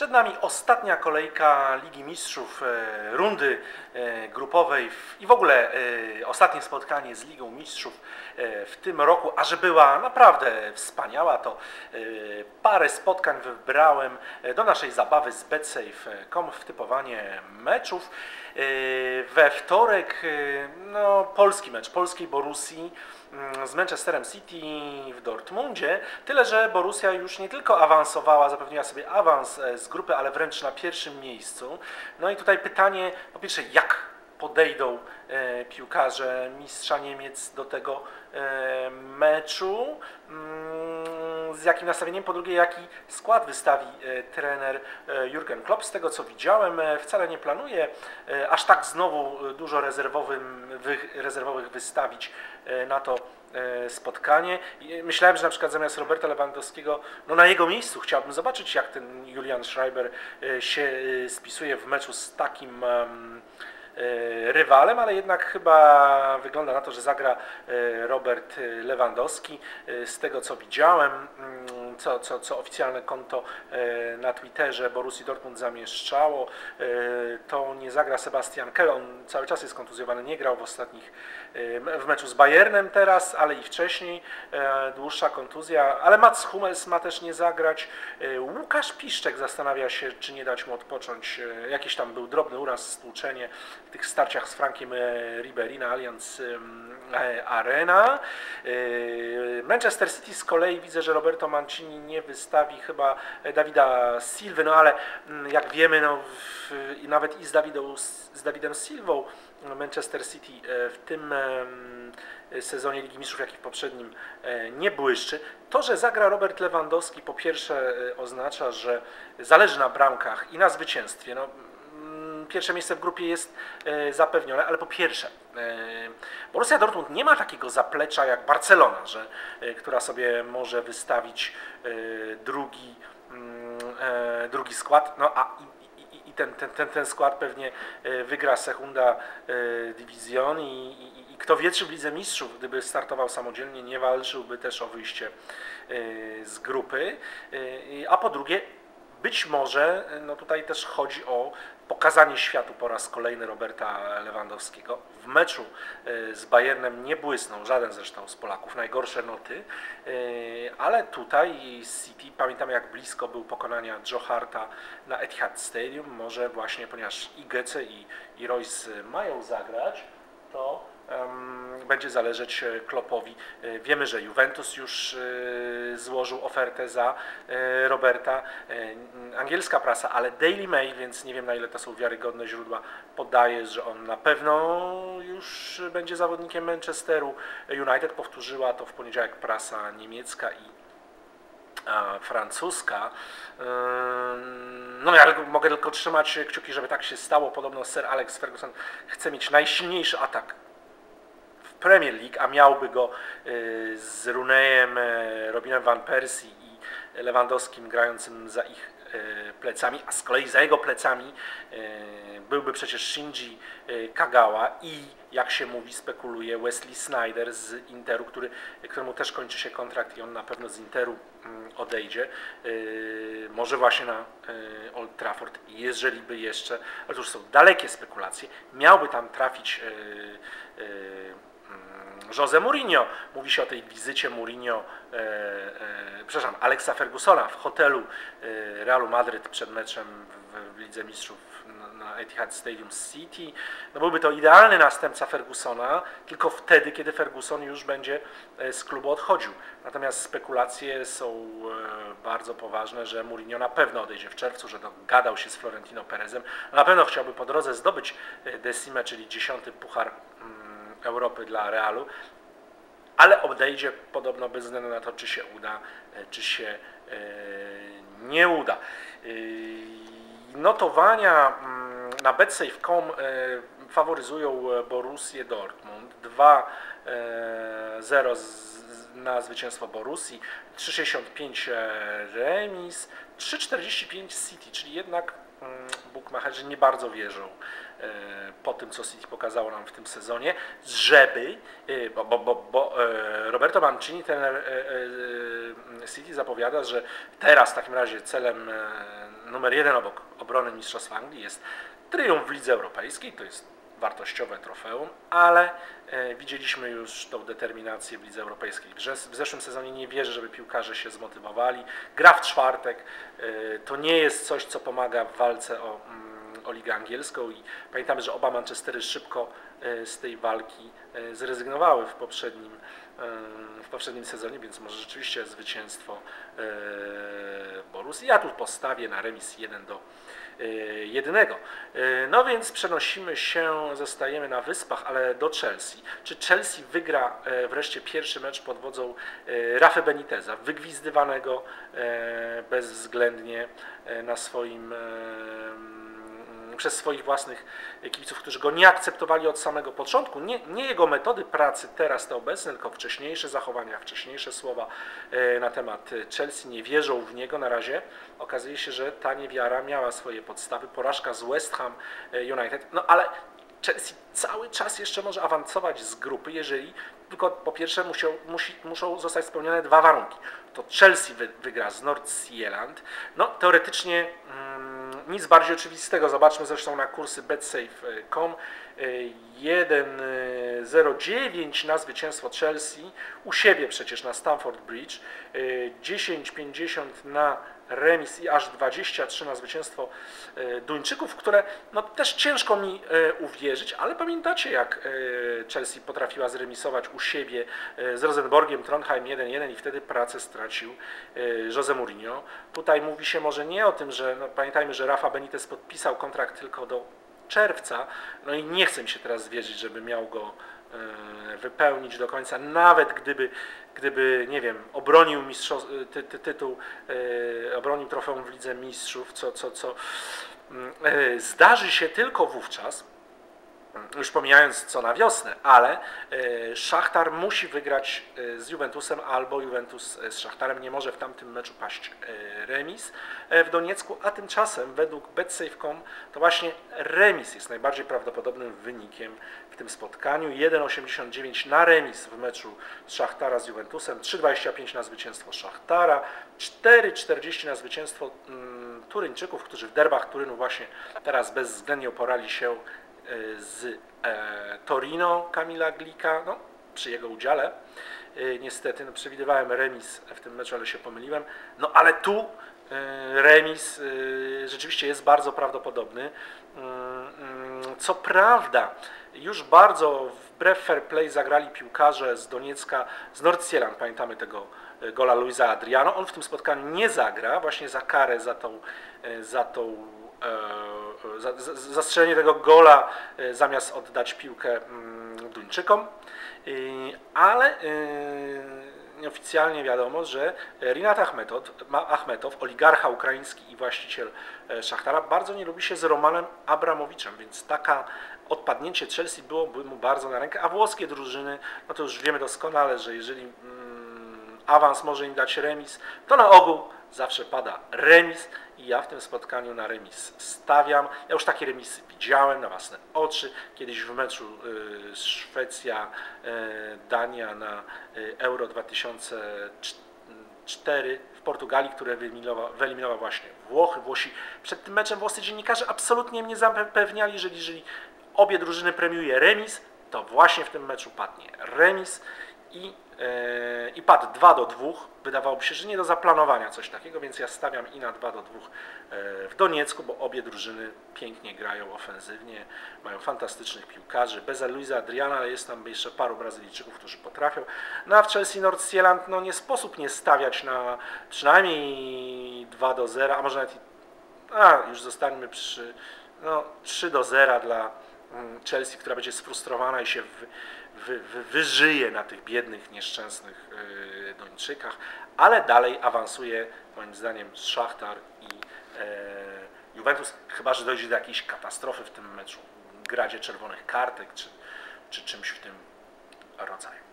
Przed nami ostatnia kolejka Ligi Mistrzów, e, rundy e, grupowej i w ogóle e, ostatnie spotkanie z Ligą Mistrzów w tym roku, a że była naprawdę wspaniała, to parę spotkań wybrałem do naszej zabawy z betsafe.com w typowanie meczów. We wtorek no, polski mecz polskiej Borussii mm, z Manchesterem City w Dortmundzie. Tyle, że Borussia już nie tylko awansowała, zapewniła sobie awans e, z grupy, ale wręcz na pierwszym miejscu. No i tutaj pytanie, po pierwsze, jak podejdą e, piłkarze mistrza Niemiec do tego e, meczu, mm, z jakim nastawieniem, po drugie, jaki skład wystawi e, trener e, Jurgen Klopp. Z tego co widziałem, e, wcale nie planuje aż tak znowu dużo rezerwowych wystawić na to spotkanie. Myślałem, że na przykład zamiast Roberta Lewandowskiego, no na jego miejscu chciałbym zobaczyć, jak ten Julian Schreiber się spisuje w meczu z takim rywalem, ale jednak chyba wygląda na to, że zagra e, Robert e, Lewandowski. E, Z tego co widziałem, mm, co, co, co oficjalne konto e, na Twitterze Borussii Dortmund zamieszczało, e, to nie zagra Sebastian Kell. On cały czas jest kontuzjowany, nie grał w ostatnich e, w meczu z Bayernem teraz, ale i wcześniej dłuższa kontuzja, ale Mats Hummels ma też nie zagrać. Łukasz Piszczek zastanawia się, czy nie dać mu odpocząć. Jakiś tam był drobny uraz, stłuczenie w tych starciach z Frankiem Ribery na Allianz Arena. Manchester City z kolei widzę, że Roberto Mancini nie wystawi chyba Dawida Silwy, no ale mm, jak wiemy, no, w, nawet i z, Dawidą, z Dawidem Silwą Manchester City e, w tym sezonie Ligi Mistrzów, jak i w poprzednim e, nie błyszczy. To, że zagra Robert Lewandowski po pierwsze e, oznacza, że zależy na bramkach i na zwycięstwie. No, pierwsze miejsce w grupie jest e, zapewnione, ale po pierwsze, e, Borussia Dortmund nie ma takiego zaplecza jak Barcelona, że, e, która sobie może wystawić drugi, mm, drugi skład, no a i, ten, ten, ten, ten skład pewnie wygra Segunda Division i, i, i kto wie, czy w Lidze Mistrzów, gdyby startował samodzielnie, nie walczyłby też o wyjście z grupy, a po drugie, być może no tutaj też chodzi o pokazanie światu po raz kolejny Roberta Lewandowskiego. W meczu e, z Bayernem nie błysnął żaden zresztą z Polaków, najgorsze noty, e, ale tutaj City, pamiętamy jak blisko był pokonania Joe Harta na Etihad Stadium, może właśnie ponieważ i Gece i, i Royce mają zagrać, to będzie zależeć e, Kloppowi. E, Wiemy, że Juventus już e, złożył ofertę za Roberta. Angielska prasa, ale Daily Mail, więc nie wiem na ile to są wiarygodne źródła, podaje, że on na pewno już będzie zawodnikiem Manchesteru United. Powtórzyła to w poniedziałek prasa niemiecka i francuska. No ja mogę tylko trzymać kciuki, żeby tak się stało. Podobno Sir Alex Ferguson chce mieć najsilniejszy atak Premier League, a miałby go y, z Runejem, y, Robinem Van Persie i Lewandowskim grającym za ich y, plecami, a z kolei za jego plecami byłby przecież Shinji Kagawa i jak się mówi, spekuluje Wesley Snyder z Interu, który, któremu też kończy się kontrakt i on na pewno z Interu mm, odejdzie. Może właśnie na Old Trafford, jeżeli by jeszcze, ale to już są dalekie spekulacje, miałby tam trafić Jose Mourinho. Mówi się o tej wizycie Mourinho, e, e, przepraszam, Alexa Fergusona w hotelu e, Realu Madryt przed meczem w, w Lidze Mistrzów na, na Etihad Stadium City. No byłby to idealny następca Fergusona, tylko wtedy, kiedy Ferguson już będzie e, z klubu odchodził. Natomiast spekulacje są e, bardzo poważne, że Mourinho na pewno odejdzie w czerwcu, że dogadał się z Florentino Perezem. Na pewno chciałby po drodze zdobyć Decimę, czyli dziesiąty puchar mm, Europy dla Realu, ale odejdzie podobno bez względu na to, czy się uda, e, czy się e, nie uda. E, Notowania mm, na betsafe.com faworyzują Borussię Dortmund. 2-0 z- z- na zwycięstwo Borussii, 3,65 remis, 3,45 City, czyli jednak bookmacherzy nie bardzo wierzą e, po tym, co City pokazało nam w tym sezonie, żeby, e, bo, bo, bo, bo e, Roberto Mancini, trener City zapowiada, że teraz w takim razie celem numer jeden obok obrony Mistrzostw Anglii jest triumf w Lidze Europejskiej, to jest wartościowe trofeum, ale e, widzieliśmy już tą determinację w Lidze Europejskiej. W, zes- w zeszłym sezonie nie wierzę, żeby piłkarze się zmotywowali. Gra w czwartek e, to nie jest coś, co pomaga w walce o, mm, o Ligę Angielską i pamiętamy, że oba Manchestery szybko e, z tej walki zrezygnowały w poprzednim, w poprzednim sezonie, więc może rzeczywiście zwycięstwo e, Borussii. Ja tu postawię na remis 1 do e, jednego. E, No więc przenosimy się, zostajemy na Wyspach, ale do Chelsea. Czy Chelsea wygra e, wreszcie pierwszy mecz pod wodzą e, Rafy Beniteza, wygwizdywanego e, bezwzględnie e, na swoim e, przez swoich własnych kibiców, którzy go nie akceptowali od samego początku. Nie, nie jego metody pracy teraz te obecne, tylko wcześniejsze zachowania, wcześniejsze słowa e, na temat Chelsea. Nie wierzą w niego na razie. Okazuje się, że ta niewiara miała swoje podstawy. Porażka z West Ham e, United. No ale Chelsea cały czas jeszcze może awansować z grupy, jeżeli tylko po pierwsze musi, muszą zostać spełnione dwa warunki. To Chelsea wy, wygra z Nordsjælland. No teoretycznie mm, nic bardziej oczywistego. Zobaczmy zresztą na kursy betsafe.com. Y, 1,09 na zwycięstwo Chelsea, u siebie przecież na Stamford Bridge, y, 10,50 na remis i aż 23 na zwycięstwo y, Duńczyków, które no, też ciężko mi y, uwierzyć, ale pamiętacie jak y, Chelsea potrafiła zremisować u siebie z Rosenborgiem Trondheim 1-1 i wtedy pracę stracił Jose Mourinho. Tutaj mówi się może nie o tym, że no, pamiętajmy, że Rafa Benitez podpisał kontrakt tylko do czerwca, no i nie chcę mi się teraz wierzyć, żeby miał go e, wypełnić do końca, nawet gdyby, gdyby nie wiem, obronił mistrzow- ty, ty, tytuł, e, obronił trofeum w Lidze Mistrzów, co, co, co mm, e, zdarzy się tylko wówczas, już pomijając co na wiosnę, ale e, Szachtar musi wygrać e, z Juventusem albo Juventus e, z Szachtarem nie może w tamtym meczu paść e, remis e, w Doniecku, a tymczasem według betsafe.com to właśnie remis jest najbardziej prawdopodobnym wynikiem tym spotkaniu. 1,89 na remis w meczu Szachtara z Juventusem, 3,25 na zwycięstwo Szachtara, 4,40 na zwycięstwo mm, Turyńczyków, którzy w derbach Turynu właśnie teraz bezwzględnie oporali się z e, Torino Kamila Glika, no, przy jego udziale. E, niestety, no, przewidywałem remis w tym meczu, ale się pomyliłem. No ale tu e, remis e, rzeczywiście jest bardzo prawdopodobny. Mm, mm, Co prawda, już bardzo wbrew fair play zagrali piłkarze z Doniecka, z Nordsjælland, pamiętamy tego e, gola Luisa Adriano. On w tym spotkaniu nie zagra, właśnie za karę, za tą, e, za tą e, za, za, zastrzelenie tego gola zamiast oddać piłkę mm, Duńczykom, ale nieoficjalnie wiadomo, że Rinat Achmetow, Achmetow, oligarcha ukraiński i właściciel Szachtara, bardzo nie lubi się z Romanem Abramowiczem, więc taka odpadnięcie Chelsea byłoby mu bardzo na rękę, a włoskie drużyny, no to już wiemy doskonale, że jeżeli mm, awans może im dać remis, to na ogół zawsze pada remis i ja w tym spotkaniu na remis stawiam. Ja już takie remisy widziałem na własne oczy. Kiedyś w meczu y, Szwecja-Dania na y, Euro 2004 w Portugalii, które wyeliminował, wyeliminował właśnie Włochy. Włosi przed tym meczem włoscy dziennikarze absolutnie mnie zapewniali, że jeżeli obie drużyny premiuje remis, to właśnie w tym meczu padnie remis i, e, i padł 2 do 2. Wydawałoby się, że nie do zaplanowania coś takiego, więc ja stawiam i na 2 do 2 e, w Doniecku, bo obie drużyny pięknie grają ofensywnie, mają fantastycznych piłkarzy. Bez Luisa Adriana, ale jest tam jeszcze paru Brazylijczyków, którzy potrafią. No w Chelsea Nordsjælland no nie sposób nie stawiać na przynajmniej 2 do 0, a może nawet a, już zostańmy przy no, 3 do 0 dla Chelsea, która będzie sfrustrowana i się wy, wy, wy, wyżyje na tych biednych, nieszczęsnych yy, Duńczykach, ale dalej awansuje moim zdaniem Szachtar i e, Juventus, chyba że dojdzie do jakiejś katastrofy w tym meczu, gradzie czerwonych kartek czy, czy czymś w tym rodzaju.